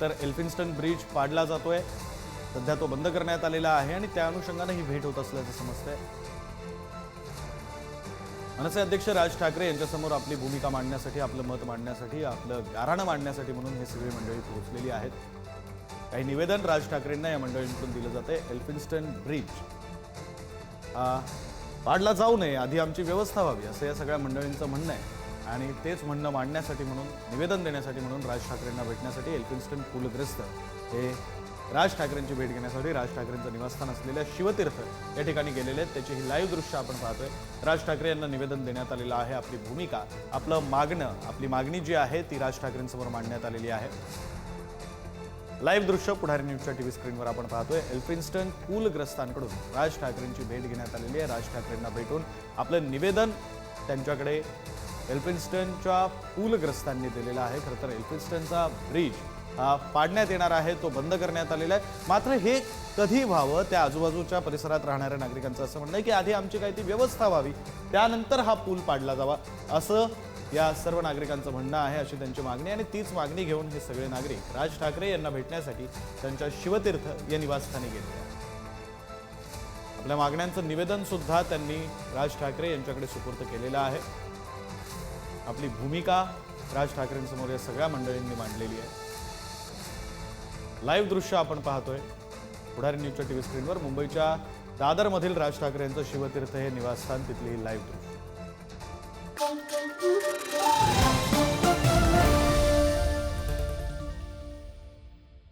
तर Elphinstone bridge पाडला जातोय. सध्या तो बंद करण्यात आलेला आहे आणि त्या अनुषंगाने ही भेट होत असल्याचं समजतंय. मनसे अध्यक्ष राज ठाकरे यांच्यासमोर आपली भूमिका मांडण्यासाठी आपलं मत मांडण्यासाठी आपलं गाराणं मांडण्यासाठी म्हणून हे सगळी मंडळी पोहोचलेली आहेत. काही निवेदन राज ठाकरेंना या मंडळींकडून दिलं जाते एल्फिन्स्टन ब्रिज. पाडला जाऊ नये आधी आमची व्यवस्था व्हावी असं या सगळ्या मंडळींचं म्हणणं आहे. आणि तेच म्हणणं मांडण्यासाठी म्हणून निवेदन देण्यासाठी म्हणून राज ठाकरेंना भेटण्यासाठी एल्फिन्स्टन पूलग्रस्त हे राज ठाकरेंची भेट घेण्यासाठी राज ठाकरेंचं निवासस्थान असलेल्या शिवतीर्थ या ठिकाणी गेलेले आहेत. त्याची ही लाईव्ह दृश्य आपण पाहतोय. राज ठाकरे यांना निवेदन देण्यात आलेलं आहे. आपली भूमिका आपलं मागणं आपली मागणी जी आहे ती राज ठाकरेंसमोर मांडण्यात आलेली आहे. लाईव्ह दृश्य पुढारी न्यूजच्या टीव्ही स्क्रीनवर आपण पाहतोय. एल्फिन्स्टन पूलग्रस्तांकडून राज ठाकरेंची भेट घेण्यात आलेली आहे. राज ठाकरेंना भेटून आपलं निवेदन त्यांच्याकडे एल्फिन्स्टनच्या पूलग्रस्तांनी दिलेला आहे. खरं तर एल्फिन्स्टनचा ब्रिज हा पाडण्यात येणार आहे तो बंद करण्यात आलेला आहे. मात्र हे कधी व्हावं त्या आजूबाजूच्या परिसरात राहणाऱ्या नागरिकांचं असं म्हणणं आहे की आधी आमची काही ती व्यवस्था व्हावी त्यानंतर हा पूल पाडला जावा असं या सर्व नागरिकांचं म्हणणं आहे अशी त्यांची मागणी आणि तीच मागणी घेऊन हे सगळे नागरिक राज ठाकरे यांना भेटण्यासाठी त्यांच्या शिवतीर्थ या निवासस्थानी गेले आपल्या मागण्यांचं निवेदन सुद्धा त्यांनी राज ठाकरे यांच्याकडे सुपूर्द केलेलं आहे. आपली भूमिका राज ठाकरेंसमोर या सगळ्या मंडळींनी मांडलेली आहे. लाईव्ह दृश्य आपण पाहतोय. पुढारी न्यूजच्या टी व्ही स्क्रीनवर मुंबईच्या दादरमधील राज ठाकरे यांचं शिवतीर्थ हे निवासस्थान तिथली लाईव्ह दृश्य.